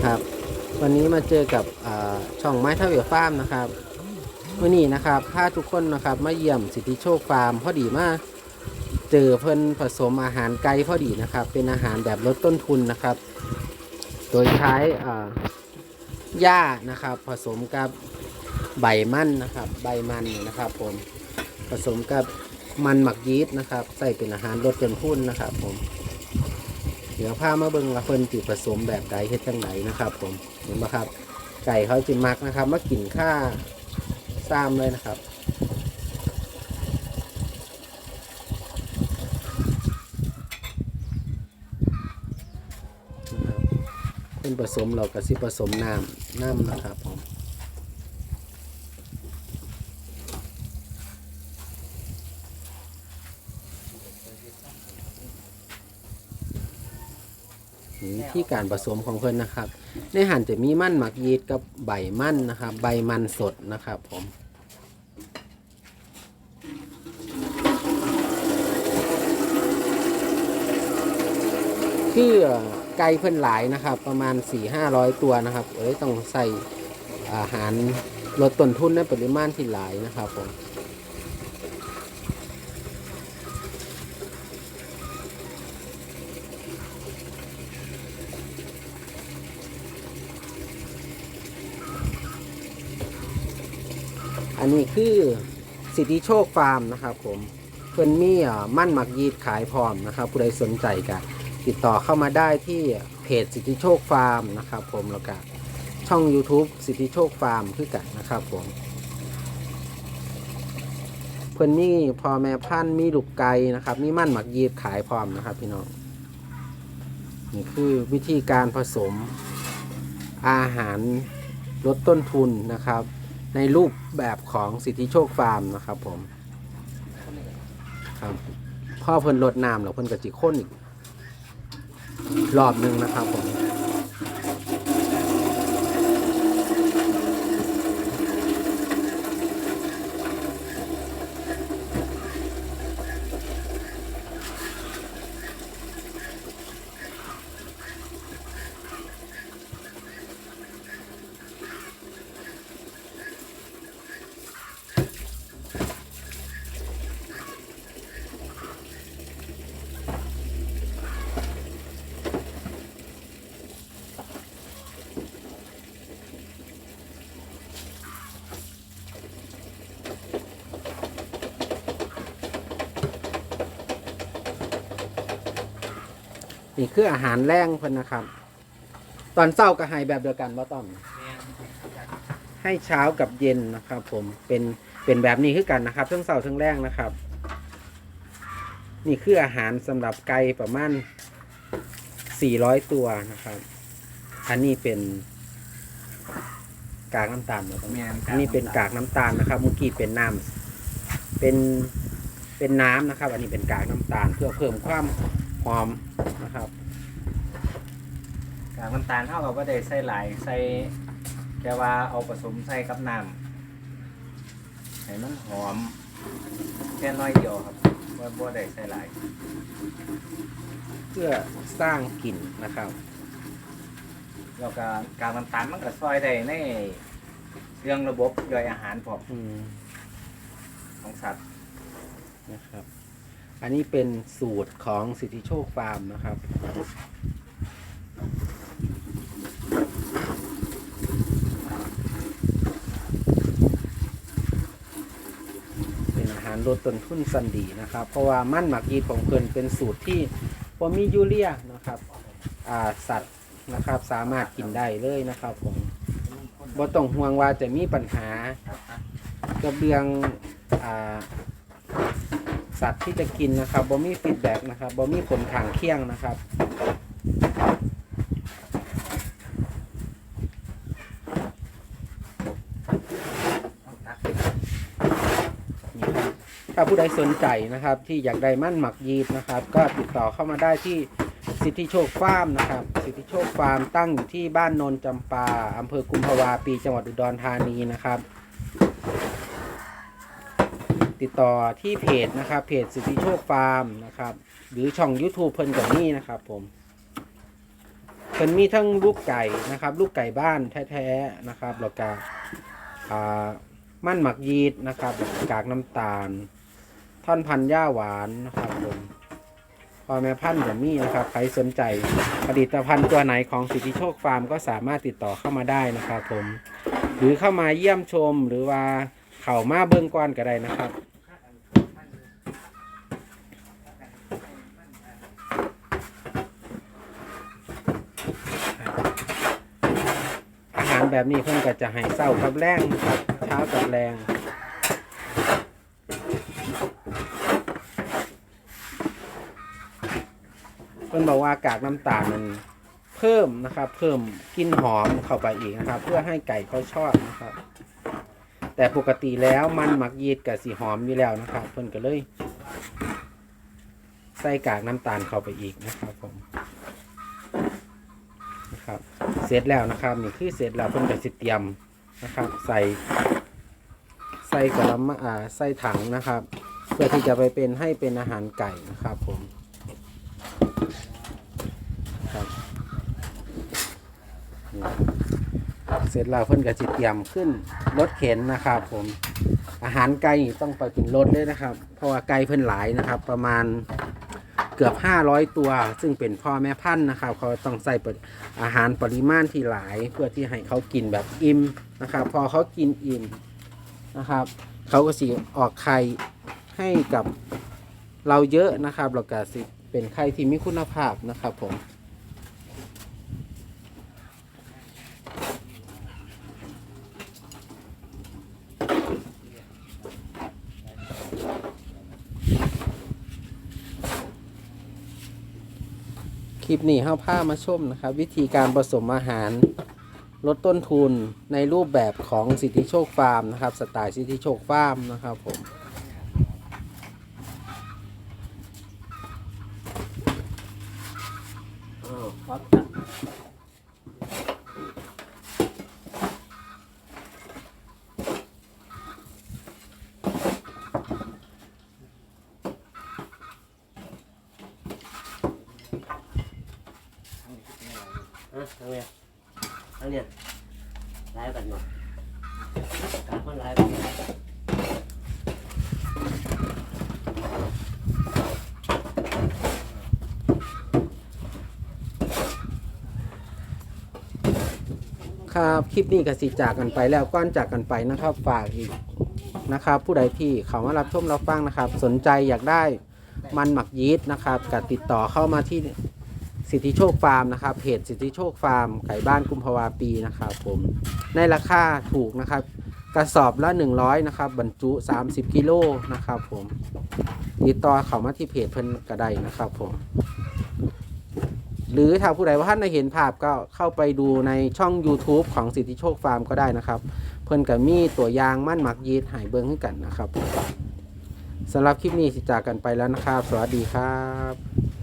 นะครับ วันนี้มาเจอกับช่องไม้เท่าเวลฟาร์มนะครับวันนี้นะครับพาทุกคนนะครับมาเยี่ยมสิทธิโชคฟาร์มพอดีมาเจอเพิ่นผสมอาหารไก่พอดีนะครับ เป็นอาหารแบบลดต้นทุนนะครับ โดยใช้หญ้านะครับ ผสมกับใบมันนะครับ ใบมันเนี่ยนะครับผมผสมกับมันหมักยีสต์นะครับ ใส่เป็นอาหารลดต้นทุนนะครับผม เดี๋ยวพามาเบิ่งว่าเพิ่นจิผสมแบบใดเฮ็ดจังไดนะครับ ผมเห็นไหมครับ ไก่เขาจิมักนะครับมากินข้าซ้ำเลยนะครับนะครับเพิ่นผสมเราก็สิผสมน้ำน้ำนะครับผม วิธีการผสมของเพิ่นนะครับ ในหั่นจะมีมันหมักยีสต์กับใบมันนะครับ ใบมันสดนะครับผมคือไก่เพิ่นหลายนะครับ ประมาณ 4-500 ตัวนะครับเอ้ยต้องใส่อาหารลดต้นทุนในปริมาณที่หลายนะครับผม อันนี้คือสิทธิโชคฟาร์มนะครับ ผมเพิ่นมี่มั่นหมักยีดขายพร้อมนะครับ ผู้ใดสนใจก็ติดต่อเข้ามาได้ที่เพจสิทธิโชคฟาร์มนะครับ ผมแล้วก็ช่อง YouTube สิทธิโชคฟาร์มคือกันนะครับผมเพิ่นมีพอแม่พันธุ์มีลูกไก่นะครับ มีมั่นหมักยีดขายพร้อมนะครับ พี่น้องนี่คือวิธีการผสมอาหารลดต้นทุนนะครับ ในรูปแบบของสิทธิโชคฟาร์มนะครับผมครับพ่อเพิ่นลดน้ำแล้วเพิ่นกะจิข้นอีกรอบหนึ่งนะครับผม นี่คืออาหารแรงเพิ่นนะครับ ตอนเช้าก็ให้แบบเดียวกันบ่ต้อมให้เช้ากับเย็นนะครับ ผมเป็นเป็นแบบนี้คือกันนะครับทั้งเช้าทั้งแรงนะครับ นี่คืออาหารสำหรับไก่ประมาณ400 ตัวนะครับ อันนี้เป็นกากน้ำตาลเหรอครับแม่นอันนี้เป็นกากน้ำตาลนะครับเมื่อกี้เป็นน้ำเป็นเป็นน้ำนะครับ อันนี้เป็นกากน้ำตาลเพื่อเพิ่มความ หอมนะครับกากน้ำตาลเท่ากับว่าได้ใส่หลายใส่แค่ว่าเอาผสมใส่กับน้ำให้มันหอม แค่น้อยเดียวครับว่าบ่ได้ใส่หลาย เพื่อสร้างกลิ่นนะครับ แล้วก็กากน้ำตาลมันก็ซอยได้ในเรื่องระบบย่อยอาหารพวกอืมของสัตว์นะครับ อันนี้เป็นสูตรของสิทธิโชคฟาร์มนะครับ เป็นอาหารลดต้นทุนสันดีนะครับ เพราะว่ามั่นหมักยีของเพิ่นเป็นสูตรที่บ่มียูเรียนะครับสัตว์นะครับสามารถกินได้เลยนะครับผมบ่ต้องห่วงว่าจะมีปัญหากับเรื่องอ่า สัตว์ที่จะกินนะครับบ่มีฟีดแบ็กนะครับบ่มีผลข้างเคียงนะครับ ถ้าผู้ใดสนใจนะครับ ที่อยากได้มั่นหมักยีดนะครับ ก็ติดต่อเข้ามาได้ที่สิทธิโชคฟาร์มนะครับ สิทธิโชคฟาร์มตั้งอยู่ที่บ้านโนนจำปาอำเภอกุมภาวาปีจังหวัดอุดรธานีนะครับ ติดต่อที่เพจนะครับเพจสิทธิโชคฟาร์มนะครับ หรือช่อง YouTube เพิ่นกับนี่นะครับผมเป็นมีทั้งลูกไก่นะครับ ลูกไก่บ้านแท้ๆนะครับแล้วก็อ่ามั่นหมักยีดนะครับกากน้ำตาล ท่อนพันธุ์ย่าหวานนะครับผมพอแม่พันธุ์จะมีนะครับใครสนใจผลิตภัณฑ์ตัวไหนของสิทธิโชคฟาร์มก็สามารถติดต่อเข้ามาได้นะครับผมหรือเข้ามาเยี่ยมชมหรือว่าเข่ามาเบิ้งก้อนก็ได้นะครับ อาหาร แบบนี้เพิ่นก็จะให้เศร้ากับแรงครับเช้ากับแรงเพิ่นบอกว่ากากน้ำตาลมันเพิ่มนะครับ เพิ่มกลิ่นหอมเข้าไปอีกนะครับ เพื่อให้ไก่เขาชอบนะครับ แต่ปกติแล้วมันหมักยีดกับสีหอมอยู่แล้วนะครับ เพิ่นก็เลย ใส่กากน้ำตาลเข้าไปอีกนะครับผม เสร็จแล้วนะครับนี่คือเสร็จแล้วเพิ่นก็สิเตรียมนะครับ ใส่ ใส่กระมังอ่าใส่ถังนะครับ เพื่อที่จะไปเป็นให้เป็นอาหารไก่นะครับผมครับเสร็จแล้วเพิ่นก็สิเตรียมขึ้นรถเข็นนะครับผมอาหารไก่ต้องไปเป็นรถเลยนะครับ เพราะว่าไก่เพิ่นหลายนะครับ ประมาณ กือบ 500 ตัว ซึ่งเป็นพ่อแม่พันธุ์นะครับเขาต้องใส่อาหารปริมาณที่หลาย เพื่อที่ให้เขากินแบบอิ่มนะครับ พอเขากินอิ่มนะครับ เขาก็สีออกไข่ให้กับเราเยอะนะครับเราก็สิเป็นไข่ที่มีคุณภาพนะครับผม ลิปนี้ห้าผ้ามาชมนะครับ วิธีการผสมอาหาร ลดต้นทุนในรูปแบบของสิทธิโชคฟาร์มนะครับ สไตล์สิทธิโชคฟาร์มนะครับผมครับ ฮะทางเนี้ยทางเนี้ยไล่กันหมดการคนไล่กันครับคลิปนี้ก็สิจากกันไปแล้วก้อนจากกันไปนะครับฝากอีกนะครับ ผู้ใดที่เขามารับชมรับฟังนะครับ สนใจอยากได้มันหมักยีสต์นะครับก็ติดต่อเข้ามาที่ สิทธิโชคฟาร์มนะครับเพจสิทธิโชคฟาร์มไก่บ้านกุมภาวาปีนะครับผมในราคาถูกนะครับ กระสอบละ 100นะครับบรรจุ 30กิโลนะครับผมติดต่อเขามาที่เพจเพิ่นก็ไดนะครับผมหรือถ้าผู้ใดว่าท่านได้เห็นภาพก็เข้าไปดูในช่อง YouTube ของสิทธิโชคฟาร์มก็ได้นะครับ เพิ่นกับมีตัวยางมั่นหมักยีดหายเบิ้งให้กันนะครับสำหรับคลิปนี้สิจากกันไปแล้วนะครับ สวัสดีครับ